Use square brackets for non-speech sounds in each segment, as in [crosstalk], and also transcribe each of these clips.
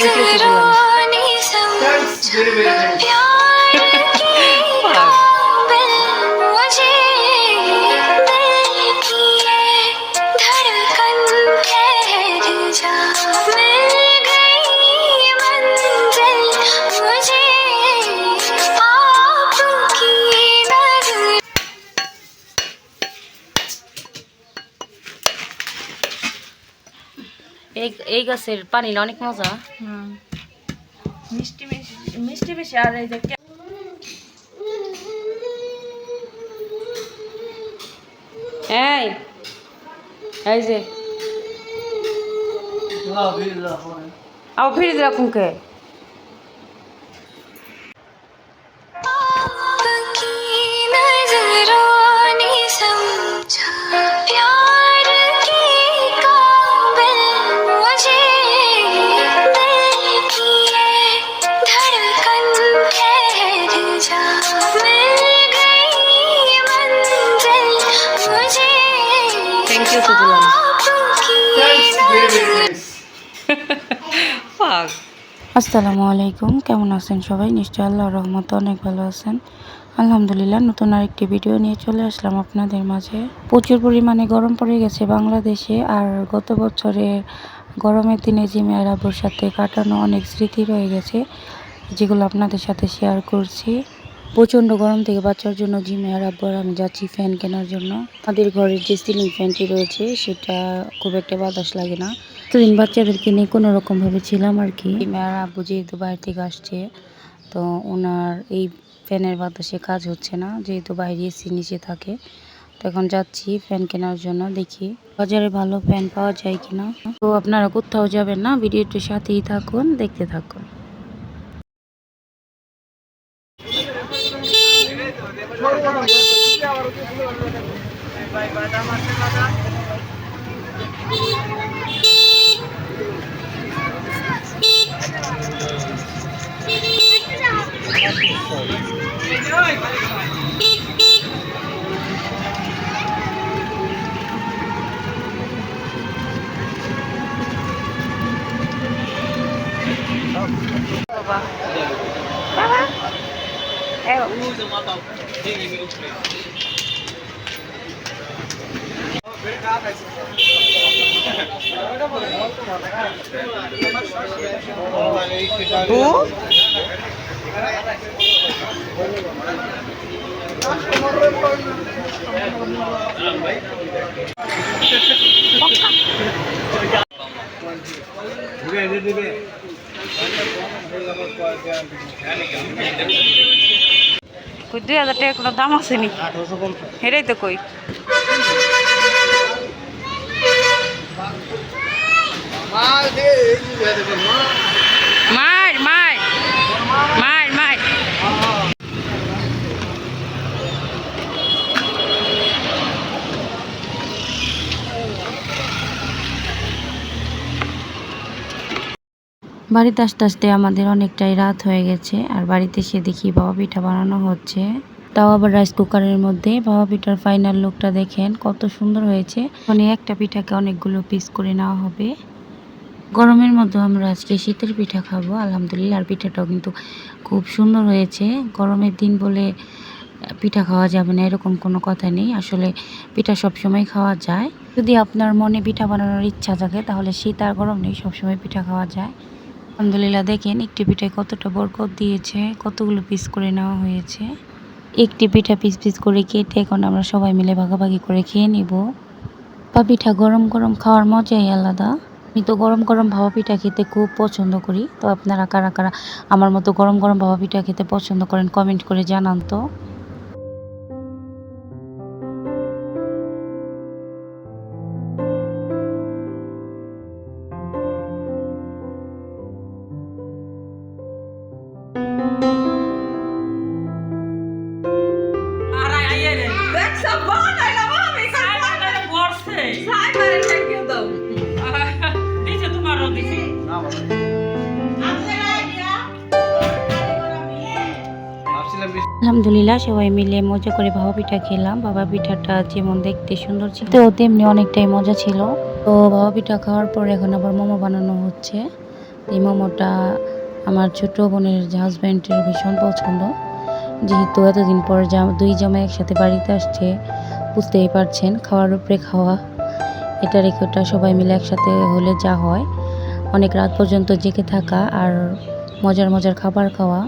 Thank you, এই গাছের পানিটা অনেক মজা। মিষ্টি বেশি মিষ্টি বেশি আর এই যে কে- এই এই যে। আবার ফিরে দিলা কুমকে [laughs] আসসালামু আলাইকুম, কেমন আছেন সবাই? নিশ্চয় আল্লাহ রহমত অনেক ভালো আছেন। আলহামদুলিল্লাহ, নতুন আরেকটি ভিডিও নিয়ে চলে আসলাম আপনাদের মাঝে। প্রচুর পরিমাণে গরম পড়ে গেছে বাংলাদেশে, আর গত বছরে গরমের দিনে জিমের আবুর সাথে কাটানো অনেক স্মৃতি রয়ে গেছে, যেগুলো আপনাদের সাথে শেয়ার করছি। প্রচণ্ড গরম থেকে বাঁচার জন্য জিমিয়ার আব্বুর আমি যাচ্ছি ফ্যান কেনার জন্য। আমাদের ঘরের যে সিলিং ফ্যানটি রয়েছে, সেটা খুব একটা বাতাস লাগে না। এতদিন বাচ্চাদেরকে নিয়ে কোনো রকমভাবে ছিলাম আর কি। জিমিয়ার আব্বু যেহেতু বাইরে থেকে আসছে, তো ওনার এই ফ্যানের বাতাসে কাজ হচ্ছে না, যেহেতু বাইরে এসি নিচে থাকে। তো এখন যাচ্ছি ফ্যান কেনার জন্য, দেখি বাজারে ভালো ফ্যান পাওয়া যায় কিনা। তো আপনারা কোথাও যাবেন না, ভিডিওটির সাথেই থাকুন, দেখতে থাকুন। বাবা টু দিবে দিবে। কই দুই হাজার টাকা কোনো দাম আছে নি? হেরাই তো কই। মার বাড়িতে আসতে আসতে আমাদের অনেকটাই রাত হয়ে গেছে, আর বাড়িতে এসে দেখি বাবা পিঠা বানানো হচ্ছে। তাও আবার রাইস কুকারের মধ্যে। বাবা পিঠার ফাইনাল লুকটা দেখেন, কত সুন্দর হয়েছে। মানে একটা পিঠাকে অনেকগুলো পিস করে নেওয়া হবে। গরমের মধ্যে আমরা আজকে শীতের পিঠা খাব, আলহামদুলিল্লাহ। আর পিঠাটাও কিন্তু খুব সুন্দর হয়েছে। গরমের দিন বলে পিঠা খাওয়া যাবে না, এরকম কোনো কথা নেই। আসলে পিঠা সবসময় খাওয়া যায়। যদি আপনার মনে পিঠা বানানোর ইচ্ছা থাকে, তাহলে শীত আর গরম নেই, সবসময় পিঠা খাওয়া যায়। আলহামদুলিল্লাহ, দেখেন একটি পিঠায় কতটা বরকত দিয়েছে, কতগুলো পিস করে নেওয়া হয়েছে। একটি পিঠা পিস পিস করে কেটে এখন আমরা সবাই মিলে ভাগাভাগি করে খেয়ে নিব। পা পিঠা গরম গরম খাওয়ার মজাই আলাদা। আমি তো গরম গরম ভাপা পিঠা খেতে খুব পছন্দ করি। তো আপনারা কারা কারা আমার মতো গরম গরম ভাপা পিঠা খেতে পছন্দ করেন কমেন্ট করে জানান তো। আলহামদুলিল্লাহ, সবাই মিলে মজা করে ভাপা পিঠা খেলাম। বাবা পিঠাটা যেমন দেখতে সুন্দর ছিল, তো তেমনি অনেকটাই মজা ছিল। তো বাবা পিঠা খাওয়ার পর এখন আবার মোমো বানানো হচ্ছে। এই মোমোটা আমার ছোট বোনের হাজব্যান্ডের ভীষণ পছন্দ। যেহেতু এতদিন পর জা দুই জামাই একসাথে বাড়িতে আসছে, বুঝতেই পারছেন, খাওয়ার উপরে খাওয়া। এটা রেখে ওটা সবাই মিলে একসাথে হলে যা হয়। অনেক রাত পর্যন্ত জেগে থাকা আর মজার মজার খাবার খাওয়া।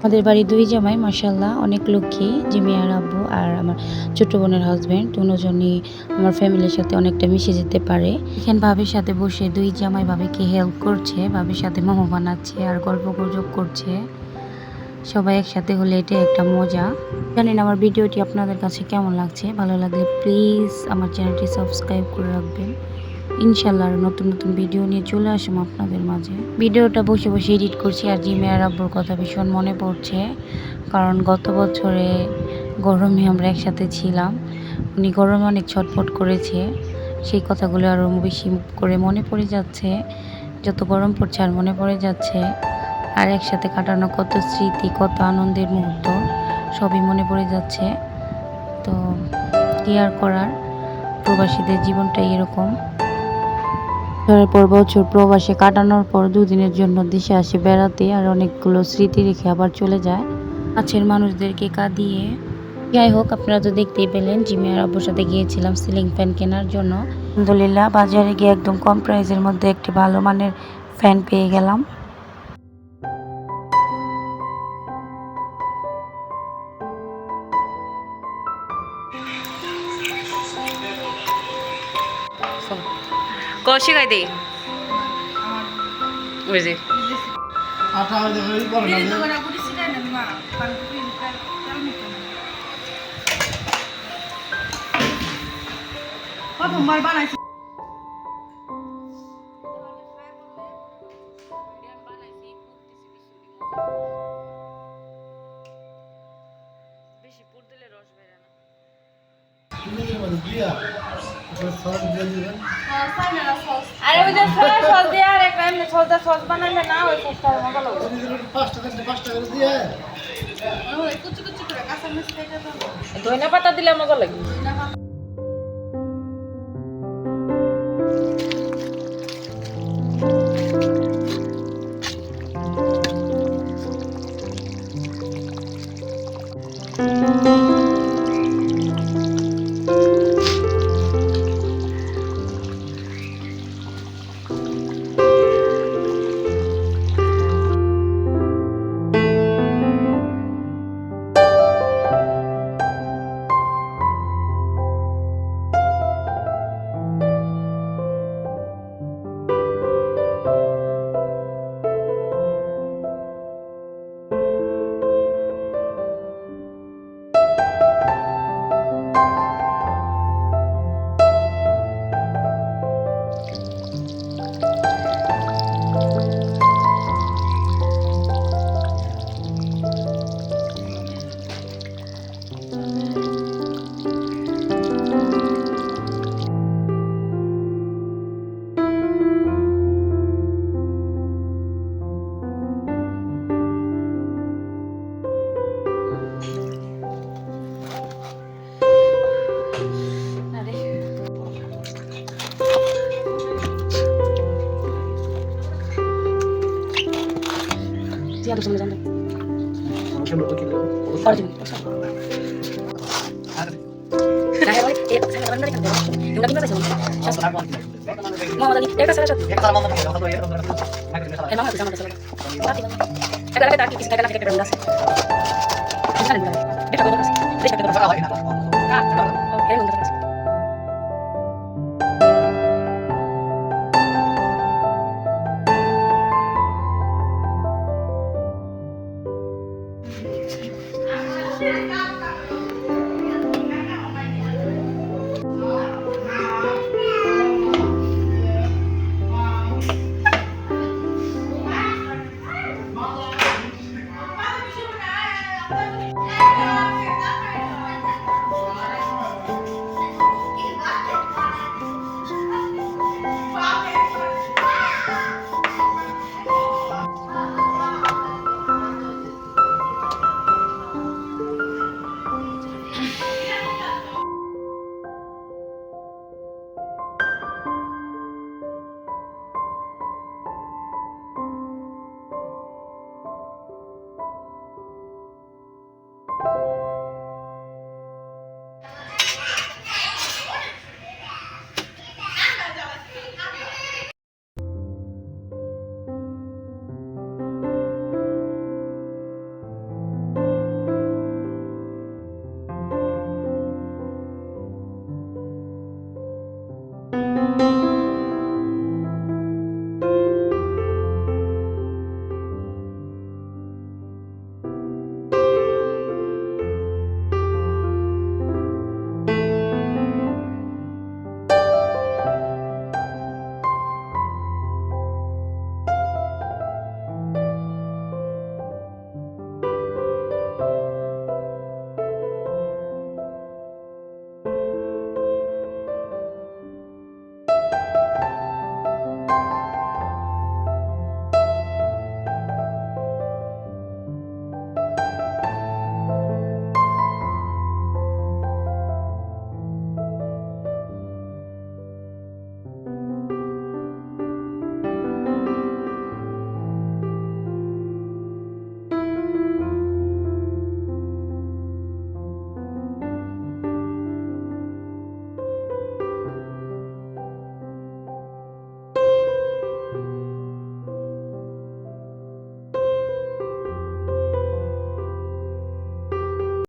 আমাদের বাড়ি দুই জামাই মাসাল্লাহ অনেক লক্ষ্মী জিমি আর আব্বু আর আমার ছোট বোনের হাজব্যান্ড দুজনই আমার ফ্যামিলির সাথে অনেকটা মিশে যেতে পারে। এখানে ভাবির সাথে বসে দুই জামাই ভাবিকে হেল্প করছে, ভাবির সাথে মোমো বানাচ্ছে আর গল্প গুজব করছে। সবাই একসাথে হলে এটা একটা মজা। জানেন আমার ভিডিওটি আপনাদের কাছে কেমন লাগছে? ভালো লাগলে প্লিজ আমার চ্যানেলটি সাবস্ক্রাইব করে রাখবেন। ইনশাল্লাহ আরও নতুন নতুন ভিডিও নিয়ে চলে আসব আপনাদের মাঝে। ভিডিওটা বসে বসে এডিট করছি আর জিমে আর আব্বুর কথা ভীষণ মনে পড়ছে। কারণ গত বছরে গরমে আমরা একসাথে ছিলাম। উনি গরমে অনেক ছটফট করেছে। সেই কথাগুলো আরও বেশি করে মনে পড়ে যাচ্ছে। যত গরম পড়ছে আর মনে পড়ে যাচ্ছে। আর একসাথে কাটানো কত স্মৃতি, কত আনন্দের মুহূর্ত, সবই মনে পড়ে যাচ্ছে। তো কি আর করার? প্রবাসীদের জীবনটাই এরকম। বছরের পর বছর প্রবাসে কাটানোর পর দুদিনের জন্য দেশে আসে বেড়াতে আর অনেকগুলো স্মৃতি রেখে আবার চলে যায়। কাছের মানুষদেরকে কাঁদিয়ে। যাই হোক, আপনারা তো দেখতেই পেলেন জিমি আর আব্বুর সাথে গিয়েছিলাম সিলিং ফ্যান কেনার জন্য। আলহামদুলিল্লাহ, বাজারে গিয়ে একদম কম প্রাইসের মধ্যে একটি ভালো মানের ফ্যান পেয়ে গেলাম। কষে খাই দিই ওই যে। প্রথমবার বানাইছি। আরে ওই যে সয়া সস দিয়ে আর একটা এমনি সসটা সস বানাইলে না ওই সসটা মজা লাগবে পাঁচটা থেকে পাঁচটা করে দিয়ে ধনিয়া পাতা দিলে মজা লাগবে Gracias.